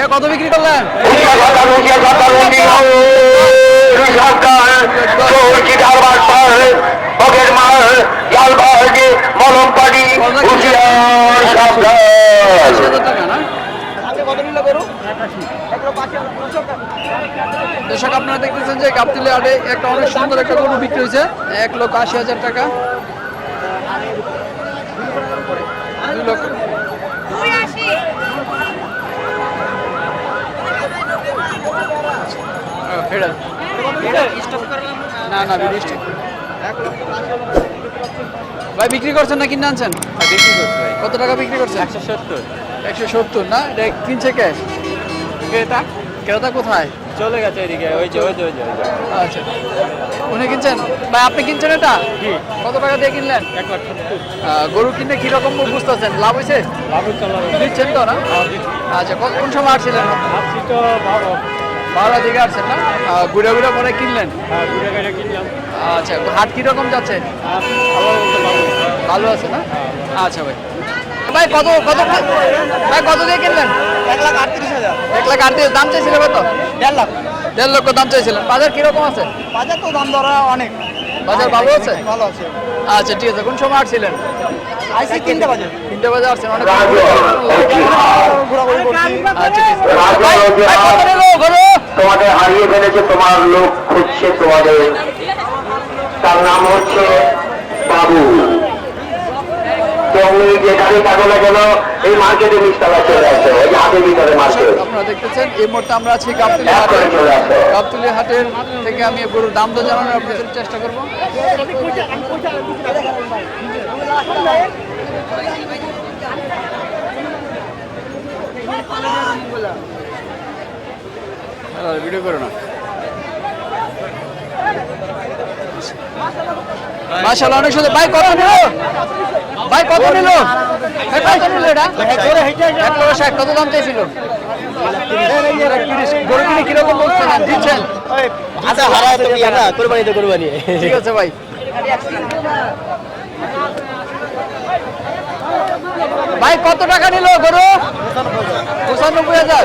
এ কত বিক্রি করলেন? দর্শক, আপনারা দেখতেছেন যে গাবতলি হাটে একটা অনেক সুন্দর একটা গরু বিক্রি হয়েছে। এক লক্ষ আশি হাজার টাকা দুই লক্ষ ও, হেডাল। না ভাই বিক্রি করছেন না কিনে আনছেন? বিক্রি করছে ভাই। কত টাকা বিক্রি করছেন? একশো সত্তর। একশো সত্তর না? এটা কিনছে কে? ক্রেতা। ক্রেতা কোথায়? চলে গেছে এদিকে ওই যে ওই যে ওই যে আচ্ছা। উনি কিনছেন? ভাই আপনি কিনছেন এটা? জি। কত টাকা দিয়ে কিনলেন? এক লাখ গরু কিনে কীরকম বুঝতেছেন? লাভ হয়েছে? লাভের চালাবে দিচ্ছেন তো না? আচ্ছা কত কোন সময় আসছিলেন? ভাবছি তো ভালো। বারোটা দিকে আসছেন না? ঘুরে ঘুরে পরে কিনলেন? হ্যাঁ আচ্ছা হাট কীরকম যাচ্ছে? ভালো আছে না? আচ্ছা ভাই। ভাই কত কত ভাই কত দিয়ে কিনলেন? এক লাখ আটত্রিশ হাজার। এক লাখ আটত্রিশ দাম চাইছিলেন কত? দেড় লাখ। দেড় লক্ষ দাম চাইছিলেন। বাজার কীরকম আছে? বাজার তো দাম দরা অনেক। বাজার ভালো আছে? ভালো আছে। আচ্ছা ঠিক আছে কোন সময় আসছিলেন? আইসি তিনটে বাজে। তিনটে বাজে আসছেন অনেক ঘোরাঘুরি করছি। আচ্ছা ঠিক আছে ভাই, ভাই, কত নিলো গরু? হারিয়ে তোমার লোক খুঁজছে তোমাদের তার নাম হচ্ছে বাবু। তুমি যেখানে থাকো না কেন এই মার্কেটে নিচতলা চলে আসো ওই যে হাতের ভিতরে মার্কেট। আপনারা দেখতেছেন এই মুহূর্তে আমরা আছি গাবতলি হাটে গাবতলি হাটের থেকে আমি গরুর দাম তো জানানোর আপনাদের চেষ্টা করব। ভিডিও করো না। মাশাআল্লাহ অনেক সুন্দর। ভাই কত নিল? ভাই কত নিল? ভাই কত নিল এটা? এক লক্ষ ষাট কত দাম চাইছিল? গরু কিনে কীরকম দিচ্ছেন? আচ্ছা হারা তো ইয়া না কোরবানি তো কোরবানি। ঠিক আছে ভাই। ভাই কত টাকা নিল গরু? পঁচানব্বই হাজার।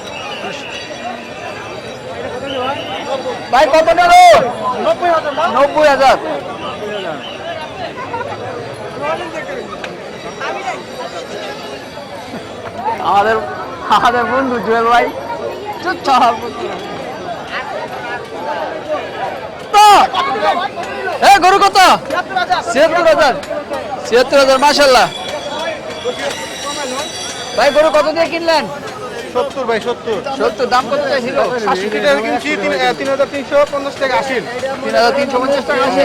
ভাই, কত নেব নব্বই হাজার। আমাদের আমাদের বন্ধু জুয়েল ভাই। এ, গরু কত? ছিয়াত্তর হাজার। ছিয়াত্তর হাজার মাসাল্লাহ ভাই, গরু কত দিয়ে কিনলেন? সত্তর ভাই সত্তর। সত্তর দাম কত চাইছিল? আশি টাকা কিনছি তিন তিন হাজার তিনশো পঞ্চাশ টাকা আসিল তিন হাজার তিনশো পঞ্চাশ টাকা আছে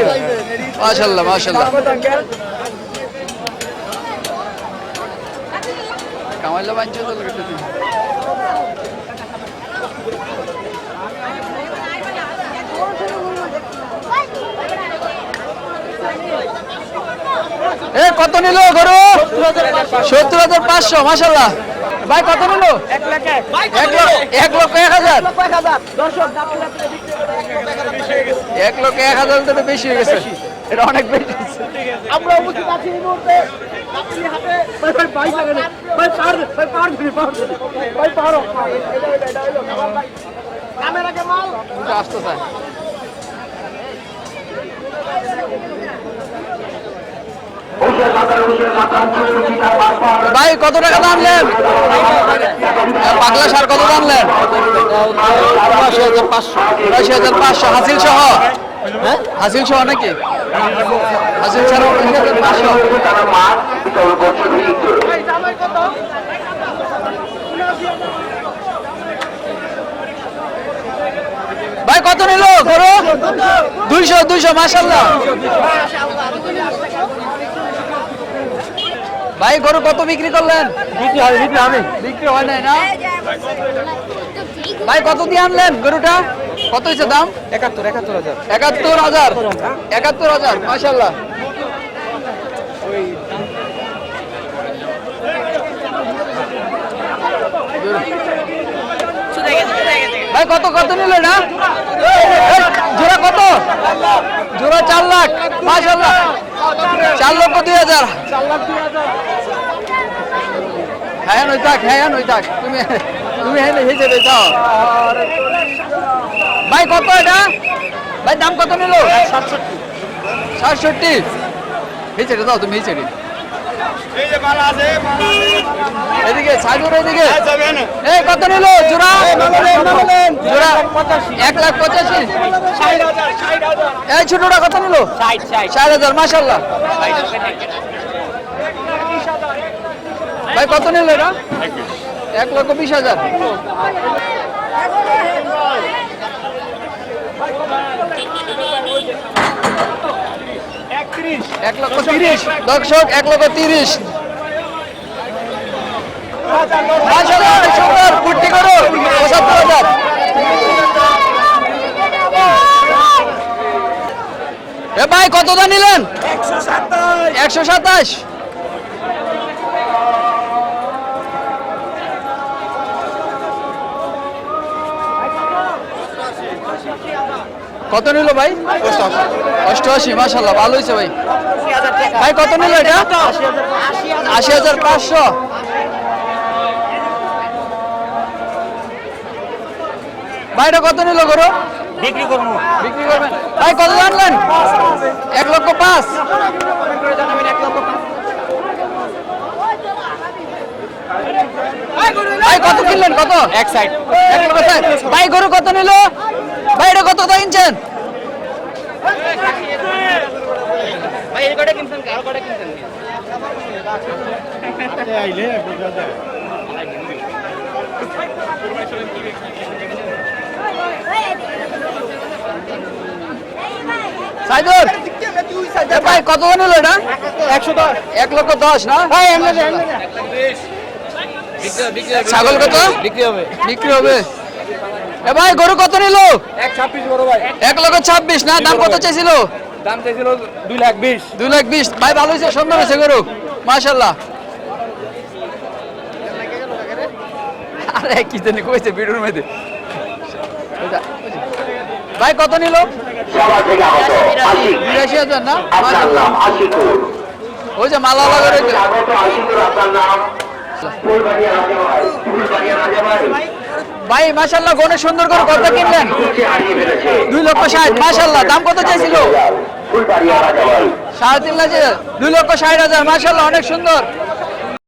মাসাল্লাহ মাসাল্লাহ কামাইলে বাঞ্চ এ কত নিল গরু? সত্তর হাজার পাঁচশো। মাসাল্লাহ ভাই কত নিল? এক লক্ষ এক লক্ষ এক হাজার। এক লক্ষ এক হাজার তো বেশি হয়ে গেছে। এটা অনেক বেশি আমরা উপস্থিত আছি এই মুহূর্তে ভাই ভাই ভাই লাগানে ভাই পার ভাই পার ধরে পার ভাই পারো ক্যামেরাকে মাল আসতে চায় ভাই, কত টাকা দাম নেন? পাগলা সার কত দাম নেন? উনআশি হাজার পাঁচশো হাজার হাসিল সহ। হ্যাঁ? হাসিল সহ নাকি? হাসিল ছাড়া। ভাই, কত নিল? ধরো। দুইশো দুইশো মাসাল্লাহ ভাই গরু কত বিক্রি করলেন? বিক্রি হবে বিক্রি হবে বিক্রি হয় নাই না? ভাই কত দিয়ে আনলেন গরুটা? কত হয়েছে দাম? একাত্তর একাত্তর হাজার। একাত্তর হাজার? একাত্তর হাজার মাসাল্লাহ ভাই কত কত নিল না জোড়া কত? জোড়া চার লাখ মাসাল্লাহ লক্ষ দুই হাজার। হ্যাঁ নই থাক হ্যাঁ নই থাক। তুমি তুমি হ্যাঁ হিসেবে যাও। ভাই কত এটা? ভাই দাম কত নিল? সাতষট্টি। সাতষট্টি। হিসেবে যাও তুমি হিচেড়ে এদিকে সাইডুর এদিকে। এই কত নিল? জোড়া? জোড়া? এক লাখ পঁচাশি। এই ছোটটা কত নিল? ষাট হাজার মাসাল্লাহ ভাই কত নিল এটা? এক লক্ষ বিশ হাজার। এক লক্ষ তিরিশ। দর্শক এক লক্ষ তিরিশ। সুন্দর ফুর্তি করো পঁচাত্তর হাজার। এ ভাই কত দাম নিলেন? একশো সাতাশ। কত নিল ভাই? অষ্টআশি মাসাল্লাহ ভালো হয়েছে ভাই। ভাই কত নিল এটা? আশি হাজার পাঁচশো। ভাইটা কত নিল গরু? বিক্রি করব। বিক্রি করবেন। ভাই কত জানলেন এক লক্ষ পাঁচ। ভাই কত কিনলেন? কত? এক সাইড এক লক্ষ ভাই গরু কত নিল? ভাই এটা কত কথা কিনছেন আইলে সাইদুর ভাই কত নিল এটা? একশো দশ। এক লক্ষ দশ না? ছাগল কত? বিক্রি হবে। বিক্রি হবে। এ ভাই গরু কত নিল? এক ছাব্বিশ বড় ভাই। এক লক্ষ ছাব্বিশ না? দাম কত চাইছিল? দাম চাইছিল দুই লাখ বিশ। দুই লাখ বিশ। ভাই ভালো হয়েছে সুন্দর হয়েছে গরু। মাশাল্লাহ আরে কি জানি কইছে ভিডিওর মধ্যে। ভাই কত নিল? বিরাশি হাজার না? মাশাল্লাহ ওই যে মালা ভাই মাসাল্লাহ গণেশ সুন্দর করে কত কিনলেন? দুই লক্ষ ষাট মাসাল্লাহ দাম কত চাইছিল? সাড়ে তিন লাখ, দুই লক্ষ ষাট হাজার মাসাল্লাহ অনেক সুন্দর।